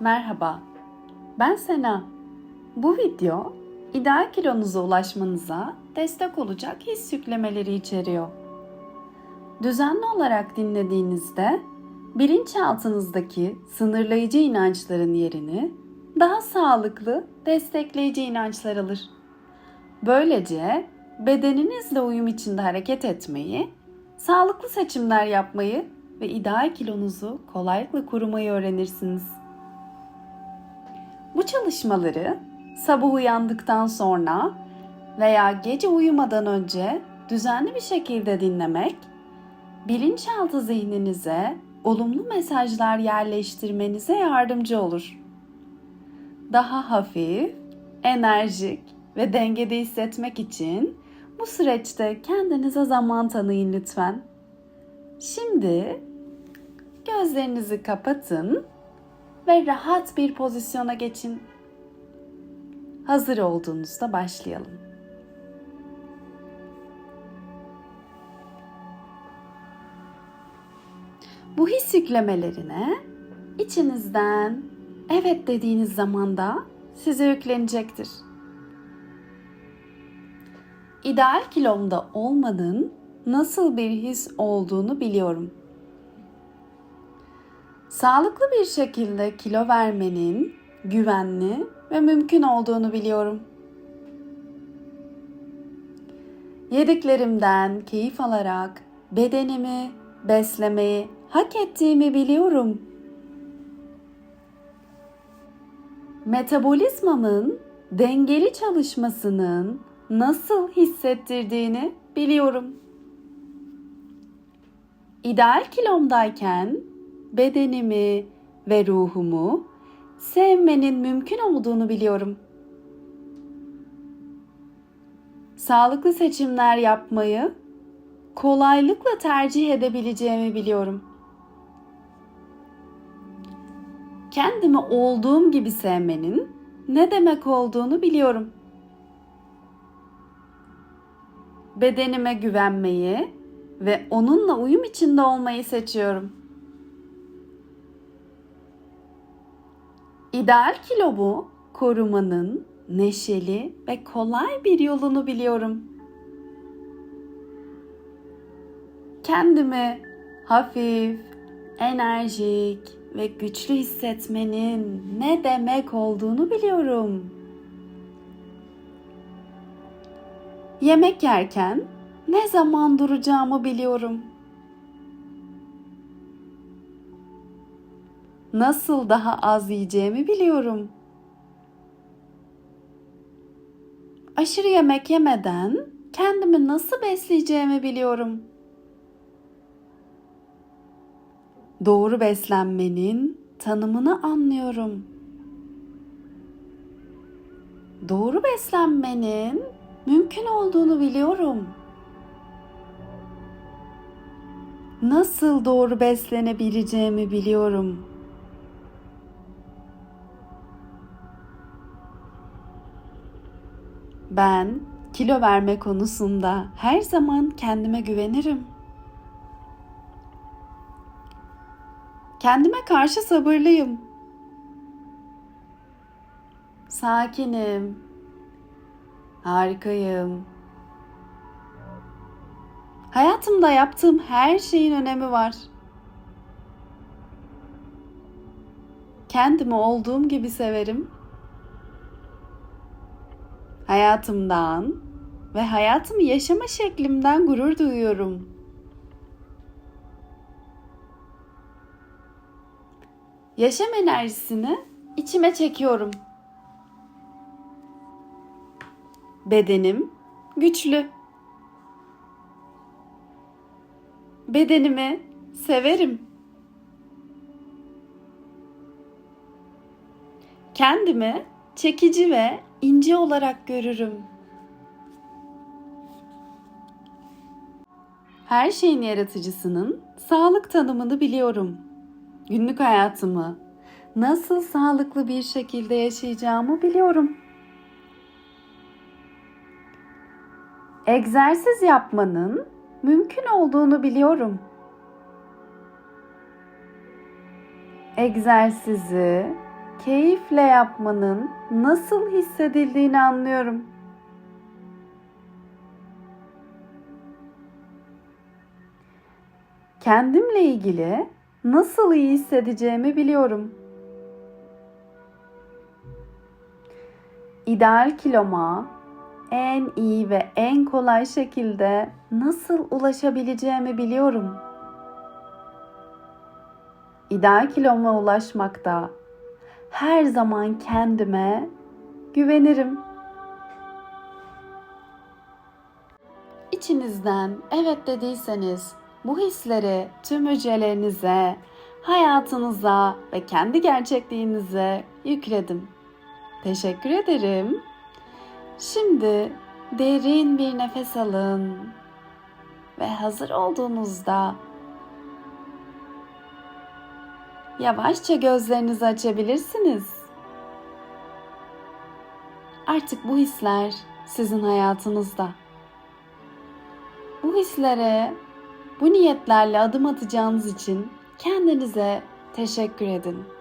Merhaba, ben Sena. Bu video ideal kilonuza ulaşmanıza destek olacak his yüklemeleri içeriyor. Düzenli olarak dinlediğinizde bilinçaltınızdaki sınırlayıcı inançların yerini daha sağlıklı, destekleyici inançlar alır. Böylece bedeninizle uyum içinde hareket etmeyi, sağlıklı seçimler yapmayı ve ideal kilonuzu kolaylıkla korumayı öğrenirsiniz. Bu çalışmaları sabah uyandıktan sonra veya gece uyumadan önce düzenli bir şekilde dinlemek, bilinçaltı zihninize olumlu mesajlar yerleştirmenize yardımcı olur. Daha hafif, enerjik ve dengede hissetmek için bu süreçte kendinize zaman tanıyın lütfen. Şimdi gözlerinizi kapatın ve rahat bir pozisyona geçin. Hazır olduğunuzda başlayalım. Bu his yüklemelerine içinizden evet dediğiniz zamanda size yüklenecektir. İdeal kilomda olmanın nasıl bir his olduğunu biliyorum. Sağlıklı bir şekilde kilo vermenin güvenli ve mümkün olduğunu biliyorum. Yediklerimden keyif alarak bedenimi beslemeyi hak ettiğimi biliyorum. Metabolizmamın dengeli çalışmasının nasıl hissettirdiğini biliyorum. İdeal kilomdayken bedenimi ve ruhumu sevmenin mümkün olduğunu biliyorum. Sağlıklı seçimler yapmayı kolaylıkla tercih edebileceğimi biliyorum. Kendimi olduğum gibi sevmenin ne demek olduğunu biliyorum. Bedenime güvenmeyi ve onunla uyum içinde olmayı seçiyorum. İdeal kilomu korumanın neşeli ve kolay bir yolunu biliyorum. Kendimi hafif, enerjik ve güçlü hissetmenin ne demek olduğunu biliyorum. Yemek yerken ne zaman duracağımı biliyorum. Nasıl daha az yiyeceğimi biliyorum. Aşırı yemek yemeden kendimi nasıl besleyeceğimi biliyorum. Doğru beslenmenin tanımını anlıyorum. Doğru beslenmenin mümkün olduğunu biliyorum. Nasıl doğru beslenebileceğimi biliyorum. Ben kilo verme konusunda her zaman kendime güvenirim. Kendime karşı sabırlıyım. Sakinim. Harikayım. Hayatımda yaptığım her şeyin önemi var. Kendimi olduğum gibi severim. Hayatımdan ve hayatımı yaşama şeklimden gurur duyuyorum. Yaşam enerjisini içime çekiyorum. Bedenim güçlü. Bedenimi severim. Kendimi çekici ve ince olarak görürüm. Her şeyin yaratıcısının sağlık tanımını biliyorum. Günlük hayatımı nasıl sağlıklı bir şekilde yaşayacağımı biliyorum. Egzersiz yapmanın mümkün olduğunu biliyorum. Egzersizi keyifle yapmanın nasıl hissedildiğini anlıyorum. Kendimle ilgili nasıl iyi hissedeceğimi biliyorum. İdeal kiloma en iyi ve en kolay şekilde nasıl ulaşabileceğimi biliyorum. İdeal kiloma ulaşmakta her zaman kendime güvenirim. İçinizden evet dediyseniz bu hisleri tüm hücrelerinize, hayatınıza ve kendi gerçekliğinize yükledim. Teşekkür ederim. Şimdi derin bir nefes alın ve hazır olduğunuzda yavaşça gözlerinizi açabilirsiniz. Artık bu hisler sizin hayatınızda. Bu hislere, bu niyetlerle adım atacağınız için kendinize teşekkür edin.